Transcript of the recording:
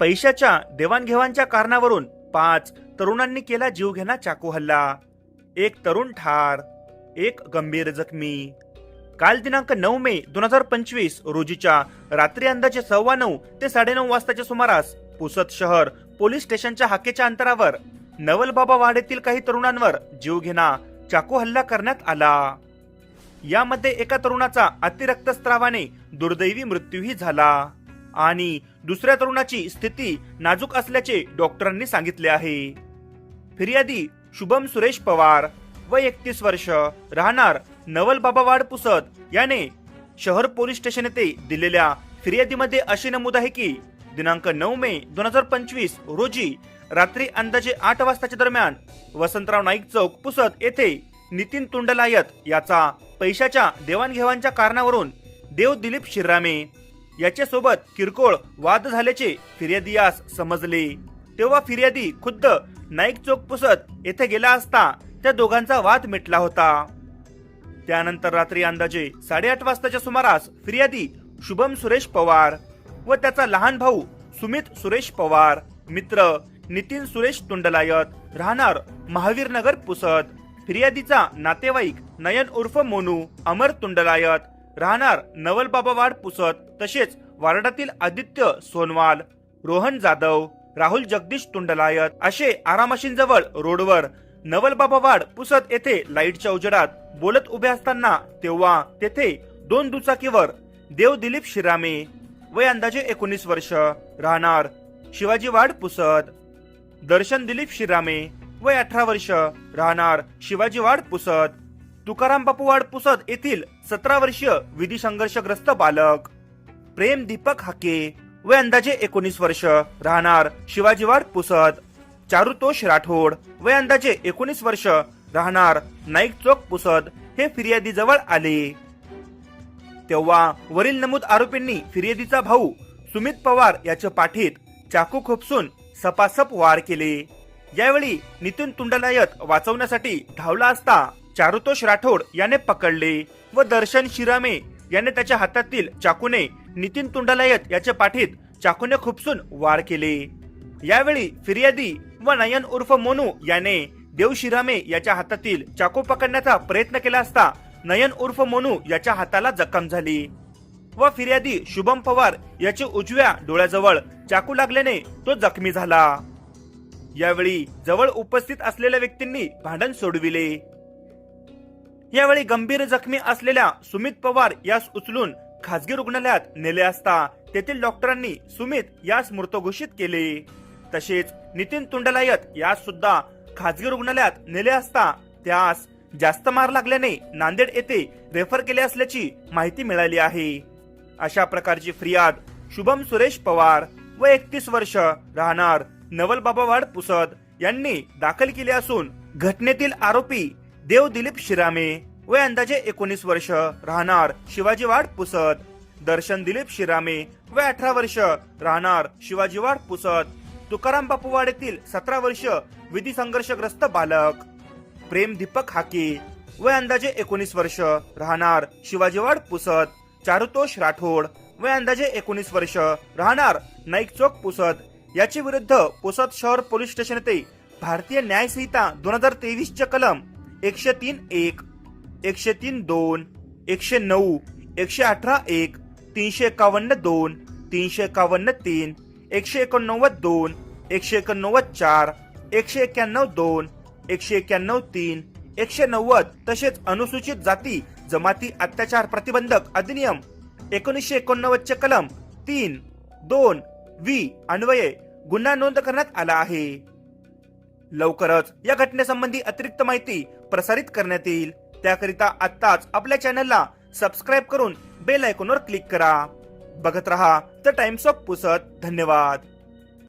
पैशाच्या देवाणघेवाणच्या कारणावरून पाच तरुणांनी केला जीवघेणा चाकू हल्ला. एक तरुण ठार एक गंभीर जखमी. काल दिनांक नऊ मे दोन हजार पंचवीस रोजीच्या रात्री अंदाजे सव्वा नऊ ते साडेनऊ वाजताच्या सुमारास पुसद शहर पोलीस स्टेशनच्या हाकेच्या अंतरावर नवलबाबा वाडेतील काही तरुणांवर जीवघेणा चाकू हल्ला करण्यात आला. यामध्ये एका तरुणाचा अतिरक्तस्रावाने दुर्दैवी मृत्यूही झाला. आणि दुसऱ्या तरुणाची स्थिती नाजूक असल्याचे डॉक्टरांनी सांगितले आहे. फिर्यादी शुभम सुरेश पवार वय एकतीस वर्ष राहणार नवल बाबावाड पुसद याने शहर पोलीस स्टेशन येथे दिलेल्या फिर्यादीमध्ये अशी नमूद आहे की दिनांक नऊ मे दोन हजार पंचवीस रोजी रात्री अंदाजे आठ वाजताच्या दरम्यान वसंतराव नाईक चौक पुसद येथे नितीन तुंडलायत याचा पैशाच्या देवाणघेवाणच्या कारणावरून देव दिलीप शिरामे याच्यासोबत किरकोळ वाद झाल्याचे फिर्यादी यास समजले. तेव्हा फिर्यादी खुद्द नाईक चौक पुसत येथे गेला असता त्या दोघांचा वाद मिटला होता. त्यानंतर रात्री अंदाजे साडेआठ वाजताच्या सुमारास फिर्यादी शुभम सुरेश पवार व त्याचा लहान भाऊ सुमित सुरेश पवार मित्र नितीन सुरेश तुंडलायत राहणार महावीर नगर पुसद फिर्यादीचा नातेवाईक नयन उर्फ मोनू अमर तुंडलायत राहणार नवलबाबावाड पुसत तसेच वार्डातील आदित्य सोनवाल रोहन जाधव राहुल जगदीश तुंडलायत असे आरामशींजवळ रोडवर नवलबाबावाड पुसत येथे लाईटच्या उजेडात बोलत उभे असताना तेव्हा तेथे दोन दुचाकीवर देव दिलीप शिरामे वय अंदाजे एकोणीस वर्ष राहणार शिवाजीवाड पुसत. दर्शन दिलीप शिरामे वय अठरा वर्ष राहणार शिवाजीवाड पुसत. तुकाराम बापूवाड पुसद येथील सतरा वर्षीय विधी संघर्षग्रस्त बालक. प्रेम दीपक हाके वय अंदाजे एकोणीस वर्ष. राहणार शिवाजीवाड पुसद. चारुतोष राठोड वय अंदाजे एकोणीस वर्ष. राहणार नाईक चौक पुसद. हे फिर्यादी जवळ आले. तेव्हा वरील नमूद आरोपींनी फिर्यादीचा भाऊ सुमित पवार याच्या पाठीत चाकू खोपसून सपासप वार केले. यावेळी नितीन तुंडलायत वाचवण्यासाठी धावला असता चारुतोष राठोड याने पकडले व दर्शन शिरामे याने त्याच्या हातातील चाकूने नितीन तुंडालायत याच्या पाठीत चाकूने खुपसून वार केले. यावेळी फिर्यादी व नयन उर्फ मोनू याने देव शिरामे याच्या हातातील चाकू पकडण्याचा प्रयत्न केला असता नयन उर्फ मोनू याच्या हाताला जखम झाली व फिर्यादी शुभम पवार याच्या उजव्या डोळ्याजवळ चाकू लागल्याने तो जखमी झाला. यावेळी जवळ उपस्थित असलेल्या व्यक्तींनी भांडण सोडविले. यावेळी गंभीर जखमी असलेल्या सुमित पवार यास उचलून खासगी रुग्णालयात नेले असता तेथील डॉक्टरांनी सुमित यास मृत घोषित केले. तसेच नितीन तुंडलायत यास सुद्धा खासगी रुग्णालयात नेले असता त्यास जास्त मार लागल्याने नांदेड येथे रेफर केले असल्याची माहिती मिळाली आहे. अशा प्रकारची फिर्याद शुभम सुरेश पवार व एकतीस वर्ष राहणार नवलबाबावाड पुसद यांनी दाखल केली असून घटनेतील आरोपी देव दिलीप शिरामे वय अंदाजे एकोणीस वर्ष राहणार शिवाजीवाड पुसत. दर्शन दिलीप शिरामे वय अठरा वर्ष राहणार शिवाजीवाड पुसत. तुकाराम बापूवाड येथील सतरा वर्ष विधी संघर्षग्रस्त बालक. प्रेम दीपक हाके वय अंदाजे एकोणीस वर्ष राहणार शिवाजीवाड पुसत. चारुतोष राठोड वय अंदाजे एकोणीस वर्ष राहणार नाईक चौक पुसत. याच्या विरुद्ध पुसत शहर पोलीस स्टेशन येथे भारतीय न्यायसंहिता दोन हजार तेवीसच्या कलम एकशे तीन एक एकशे तीन दोन एकशे नऊ एकशे अठरा एक तीनशे एकावन्न दोन तीनशे एकावन्न तीन एकशे एकोणनव्वद दोन एकशे एकोणनव्वद चार एकशे एक्क्याण्णव दोन एकशे एक्क्याण्णव तीन एकशे नव्वद तसेच अनुसूचित जाती जमाती अत्याचार प्रतिबंधक अधिनियम एकोणीसशे एकोणनव्वदचे कलम तीन दोन वी अन्वये गुन्हा नोंद करण्यात आला आहे. लवकरच या घटनेसंबंधी अतिरिक्त माहिती प्रसारित करण्यात येईल. त्याकरिता आत्ताच आपल्या चॅनलला सबस्क्राईब करून बेल आयकॉनवर क्लिक करा. बघत रहा द टाइम्स ऑफ पुसत. धन्यवाद.